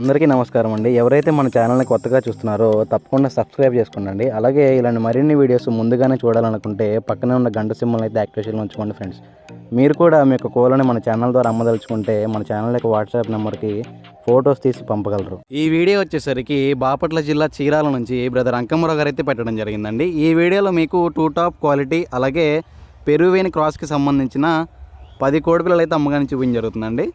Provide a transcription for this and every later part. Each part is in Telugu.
అందరికీ నమస్కారం అండి. ఎవరైతే మన ఛానల్ని కొత్తగా చూస్తున్నారో తప్పకుండా సబ్స్క్రైబ్ చేసుకోండి అలాగే ఇలాంటి మరిన్ని వీడియోస్ ముందుగానే చూడాలనుకుంటే పక్కనే ఉన్న గంట సింబల్ అయితే యాక్టివేషన్లో ఉంచుకోండి ఫ్రెండ్స్. మీరు కూడా మీ యొక్క కోలని మన ఛానల్ ద్వారా అమ్మదలుచుకుంటే మన ఛానల్ యొక్క వాట్సాప్ నెంబర్కి ఫొటోస్ తీసి పంపగలరు. ఈ వీడియో వచ్చేసరికి బాపట్ల జిల్లా చీరాల నుంచి బ్రదర్ అంకమ్మరావు గారు అయితే పెట్టడం జరిగిందండి. ఈ వీడియోలో మీకు టూ టాప్ క్వాలిటీ అలాగే పెరువేని క్రాస్కి సంబంధించిన పది కోడిపిల్లలు అయితే అమ్మగానే చూపించడం జరుగుతుందండి.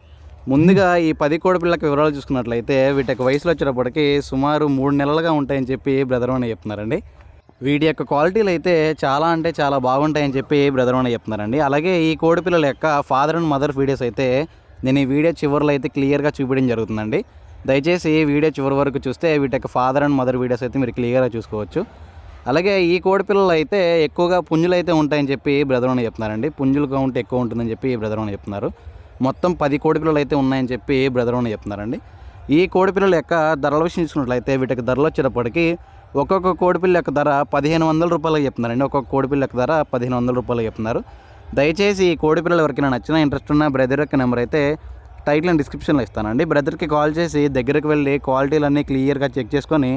ముందుగా ఈ పది కోడి పిల్లకి వివరాలు చూసుకున్నట్లయితే వీటికి వయసులో వచ్చేటప్పటికి సుమారు మూడు నెలలుగా ఉంటాయని చెప్పి బ్రదర్ అని చెప్తున్నారండి. వీటి యొక్క క్వాలిటీలు అయితే చాలా అంటే చాలా బాగుంటాయని చెప్పి బ్రదర్ అని చెప్తున్నారండి. అలాగే ఈ కోడి పిల్లల యొక్క ఫాదర్ అండ్ మదర్ వీడియోస్ అయితే నేను ఈ వీడియో చివరిలో అయితే క్లియర్గా చూపించడం జరుగుతుందండి. దయచేసి వీడియో చివరి వరకు చూస్తే వీటి యొక్క ఫాదర్ అండ్ మదర్ వీడియోస్ అయితే మీరు క్లియర్గా చూసుకోవచ్చు. అలాగే ఈ కోడి పిల్లలు అయితే ఎక్కువగా పుంజులు అయితే ఉంటాయని చెప్పి బ్రదర్ అని చెప్తున్నారండి. పుంజులు కౌంట్ ఎక్కువ ఉంటుందని చెప్పి బ్రదర్ అని చెప్తున్నారు. మొత్తం పది కోడి పిల్లలు అయితే ఉన్నాయని చెప్పి బ్రదర్ అని చెప్తున్నారండి. ఈ కోడి పిల్లల యొక్క ధరల విషయం చూసుకున్నట్లయితే వీటికి ధరలు వచ్చేటప్పటికి ఒక్కొక్క కోడిపిల్ల యొక్క ధర పదిహేను వందల రూపాయలు చెప్తున్నారండి. ఒక్కొక్క కోడిపిల్ల యొక్క ధర పదిహేను వందల రూపాయలు చెప్తున్నారు. దయచేసి ఈ కోడిపిల్లలు ఎవరికైనా నచ్చిన ఇంట్రెస్ట్ ఉన్న బ్రదర్ యొక్క నెంబర్ అయితే టైటిల్ అండ్ డిస్క్రిప్షన్లో ఇస్తానండి. బ్రదర్కి కాల్ చేసి దగ్గరికి వెళ్ళి క్వాలిటీలన్నీ క్లియర్గా చెక్ చేసుకొని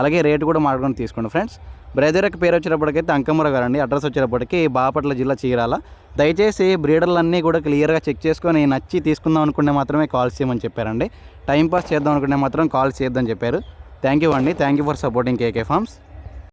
అలాగే రేటు కూడా మాట్లాడుకొని తీసుకోండి ఫ్రెండ్స్. బ్రదర్ యొక్క పేరు వచ్చేటప్పటికైతే అంకమ్మర గారండి అడ్రస్ వచ్చేటప్పటికి బాపట్ల జిల్లా చీరాల. దయచేసి బ్రీడర్లన్నీ కూడా క్లియర్గా చెక్ చేసుకొని నచ్చి తీసుకుందాం అనుకుంటే మాత్రమే కాల్ చేయమని చెప్పారండి. టైం పాస్ చేద్దాం అనుకుంటే మాత్రం కాల్ చేయొద్దని చెప్పారు. థ్యాంక్ యూ అండి. Thank you for supporting KK farms.